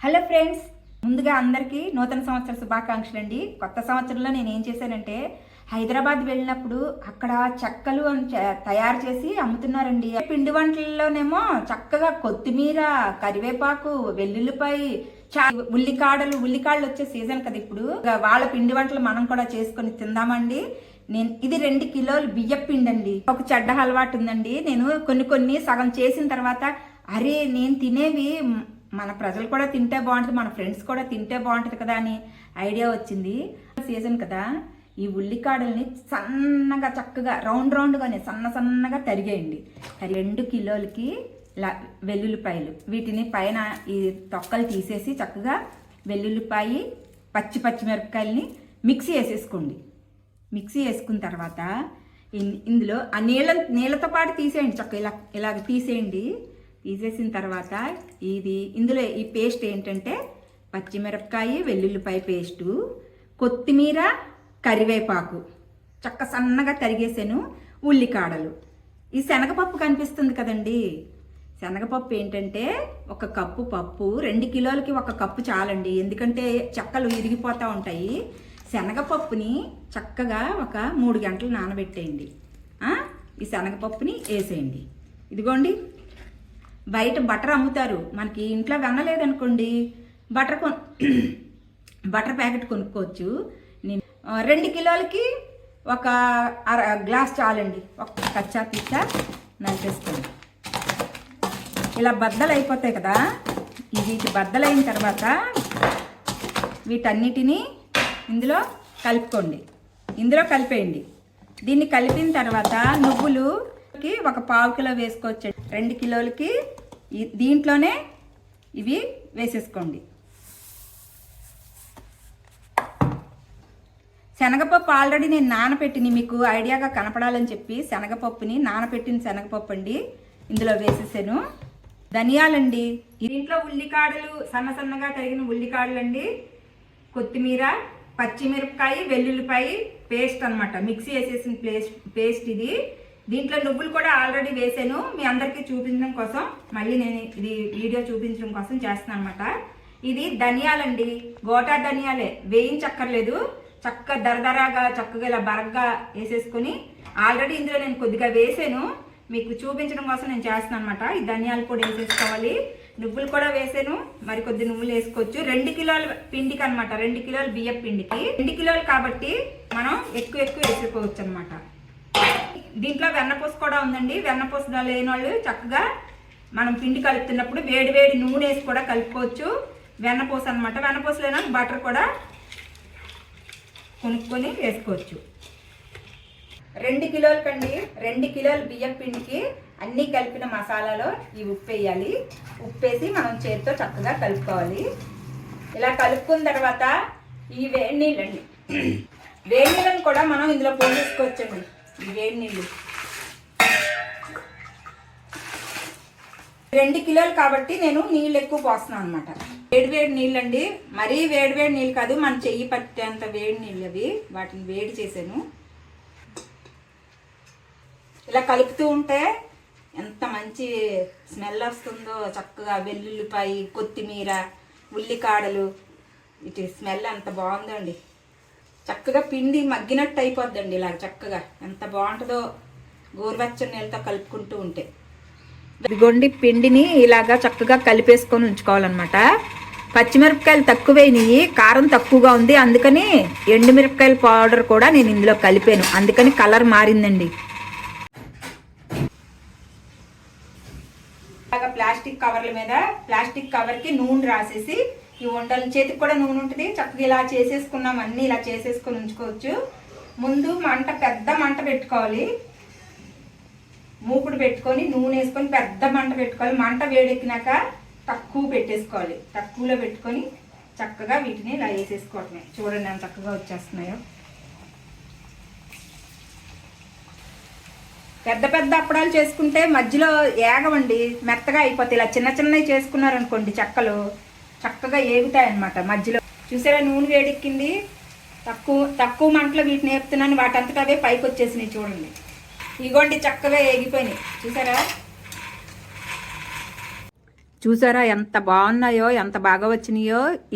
Hello friends ముందుగా అందరికీ నూతన సంవత్సర శుభాకాంక్షలు అండి కొత్త సంవత్సరంలో నేను ఏం చేశానంటే హైదరాబాద్ వెళ్ళినప్పుడు అక్కడ చెక్కలు తయారు చేసి అమ్ముతున్నారండి. పిండి వంటల్లోనేమో చక్కగా కొత్తిమీర కరివేపాకు వెల్లుల్లిపాయ చా ఉల్లికాడలు ఉల్లికాడలు వచ్చే సీజన్ కదా ఇప్పుడు. వాళ్ళ పిండి వంటలు మనం కూడా చేసుకొని తిందామండి. నేను ఇది రెండు కిలోలు బియ్యం పిండి అండి ఒక చెడ్డ అలవాటు ఉందండి. నేను కొన్ని కొన్ని సగం చేసిన తర్వాత అరే నేను తినేవి మన ప్రజలు కూడా తింటే బాగుంటుంది మన ఫ్రెండ్స్ కూడా తింటే బాగుంటుంది కదా అని ఐడియా వచ్చింది. సీజన్ కదా ఈ ఉల్లికాడల్ని సన్నగా చక్కగా రౌండ్ రౌండ్గానే సన్న సన్నగా తరిగేయండి. రెండు కిలోలకి వెల్లుల్లిపాయలు. వీటిని పైన ఈ తొక్కలు తీసేసి చక్కగా వెల్లుల్లిపాయి పచ్చి పచ్చిమిరపకాయలని మిక్సీ వేసేసుకోండి. మిక్సీ వేసుకున్న తర్వాత ఇన్- ఇందులో ఆ నీళ్ళ నీళ్ళతో పాటు తీసేయండి చక్క ఇలా ఇలాగ తీసేయండి. తీసేసిన తర్వాత ఇది ఇందులో ఈ పేస్ట్ ఏంటంటే పచ్చిమిరపకాయ వెల్లుల్లిపాయ పేస్టు కొత్తిమీర కరివేపాకు. చక్క సన్నగా తరిగేసాను ఉల్లికాడలు. ఈ శనగపప్పు కనిపిస్తుంది కదండి. శనగపప్పు ఏంటంటే ఒక కప్పు పప్పు రెండు కిలోలకి ఒక కప్పు చాలండి. ఎందుకంటే చెక్కలు ఇరిగిపోతూ ఉంటాయి. శనగపప్పుని చక్కగా ఒక మూడు గంటలు నానబెట్టేయండి. ఈ శనగపప్పుని వేసేయండి. ఇదిగోండి. బయట బటర్ అమ్ముతారు. మనకి ఇంట్లో వెన్నలేదనుకోండి బటర్ కొన్ బటర్ ప్యాకెట్ కొనుక్కోవచ్చు. నేను రెండు కిలోలకి ఒక అర గ్లాస్ చాలండి. ఒక కచ్చా పిచ్చా నలిపేస్తాను ఇలా బద్దలు అయిపోతాయి కదా వీటి బద్దలైన తర్వాత వీటన్నిటినీ ఇందులో కలుపుకోండి. ఇందులో కలిపేయండి. దీన్ని కలిపిన తర్వాత నువ్వులు కిలోలకి ఒక పావు కిలో వేసుకోవచ్చు. రెండు కిలోలకి దీంట్లోనే ఇవి వేసేసుకోండి. శనగపప్పు ఆల్రెడీ నేను నానపెట్టిని మీకు ఐడియాగా కనపడాలని చెప్పి శనగపప్పుని నానపెట్టిన శనగపప్పు అండి ఇందులో వేసేసాను. ధనియాలండి దీంట్లో ఉల్లికాడలు సన్న సన్నగా తరిగిన ఉల్లికాడలు అండి కొత్తిమీర పచ్చిమిరపకాయ వెల్లుల్లిపాయ పేస్ట్ అన్నమాట మిక్సీ వేసేసిన పేస్ట్ పేస్ట్ ఇది. దీంట్లో నువ్వులు కూడా ఆల్రెడీ వేసాను. మీ అందరికీ చూపించడం కోసం. మళ్ళీ నేను ఇది వీడియో చూపించడం కోసం చేస్తున్నాను అనమాట ఇది ధనియాలండి. గోటా ధనియాలే. వేయించక్కర్లేదు. చక్క దరదరాగా చక్కగా ఇలా బరగ్గా వేసేసుకొని ఆల్రెడీ ఇందులో నేను కొద్దిగా వేసాను. మీకు చూపించడం కోసం నేను చేస్తున్నాను అనమాట ఈ ధనియాలు కూడా వేసేసుకోవాలి. నువ్వులు కూడా వేసాను. మరి కొద్ది నువ్వులు వేసుకోవచ్చు. రెండు కిలోల పిండికి అనమాట రెండు కిలోల బియ్యం పిండికి. రెండు కిలోలు కాబట్టి మనం ఎక్కువ ఎక్కువ వేసుకోవచ్చు అనమాట దీంట్లో వెన్నపూస కూడా ఉందండి. వెన్నపూస లేని వాళ్ళు చక్కగా మనం పిండి కలుపుతున్నప్పుడు వేడి వేడి నూనె వేసి కూడా కలుపుకోవచ్చు. వెన్నపూస అనమాట వెన్నపూస లేని బటర్ కూడా కొనుక్కొని వేసుకోవచ్చు. రెండు కిలోలకండి రెండు కిలోల బియ్యం పిండికి అన్నీ కలిపిన మసాలాలో ఈ ఉప్పు వేయాలి. ఉప్పు వేసి మనం చేతితో చక్కగా కలుపుకోవాలి. ఇలా కలుపుకున్న తర్వాత ఈ వేడి నీళ్ళండి. వేడి నీళ్ళని కూడా మనం ఇందులో పోసేసుకోవచ్చండి. వేడి నీళ్ళు? రెండు కిలోలు కాబట్టి నేను నీళ్ళు ఎక్కువ పోస్తున్నాను అనమాట వేడి వేడి నీళ్ళు అండి మరీ వేడి వేడి నీళ్ళు కాదు మన చెయ్యి పట్టేంత వేడి నీళ్ళు అవి. వాటిని వేడి చేశాను. ఇలా కలుపుతూ ఉంటే ఎంత మంచి స్మెల్ వస్తుందో చక్కగా వెల్లుల్లిపాయ కొత్తిమీర ఉల్లికాడలు. ఇటు స్మెల్ అంత బాగుందండి. చక్కగా పిండి మగ్గినట్టు అయిపోద్దండి ఇలా చక్కగా. ఎంత బాగుంటుందో గోరువెచ్చని నీళ్ళతో కలుపుకుంటూ ఉంటే. ఇదిగోండి పిండిని ఇలాగా చక్కగా కలిపేసుకొని ఉంచుకోవాలన్నమాట. పచ్చిమిరపకాయలు తక్కువైనవి కారం తక్కువగా ఉంది. అందుకని ఎండుమిరపకాయల పౌడర్ కూడా నేను ఇందులో కలిపాను. అందుకని కలర్ మారిందండి. ప్లాస్టిక్ కవర్ల మీద ప్లాస్టిక్ కవర్కి నూనె రాసేసి ఈ వంటలు చేతికి కూడా నూనె ఉంటుంది. చక్కగా ఇలా చేసేసుకున్నాం. అన్నీ ఇలా చేసేసుకొని ఉంచుకోవచ్చు. ముందు మంట పెద్ద మంట పెట్టుకోవాలి. మూకుడు పెట్టుకొని నూనె వేసుకొని పెద్ద మంట పెట్టుకోవాలి. మంట వేడెక్కినాక తక్కువ పెట్టేసుకోవాలి. తక్కువలో పెట్టుకొని చక్కగా వీటిని ఇలా వేసేసుకోవటమే. చూడండి ఎంత చక్కగా వచ్చేస్తున్నాయో. పెద్ద పెద్ద అప్పడాలు చేసుకుంటే మధ్యలో ఏగవండి. మెత్తగా అయిపోతాయి. ఇలా చిన్న చిన్నవి చేసుకున్నారనుకోండి చెక్కలు. చక్కగా ఏగుతాయి అన్నమాట మధ్యలో. చూసారా నూనె వేడెక్కింది? తక్కువ తక్కువ మంటలో వీటిని వేపుతున్నాను వాటంతటా అవే పైకి వచ్చేసినాయి చూడండి. ఇగోండి చక్కగా ఏగిపోయినాయి. చూసారా? చూసారా ఎంత బాగున్నాయో ఎంత బాగా వచ్చినాయో?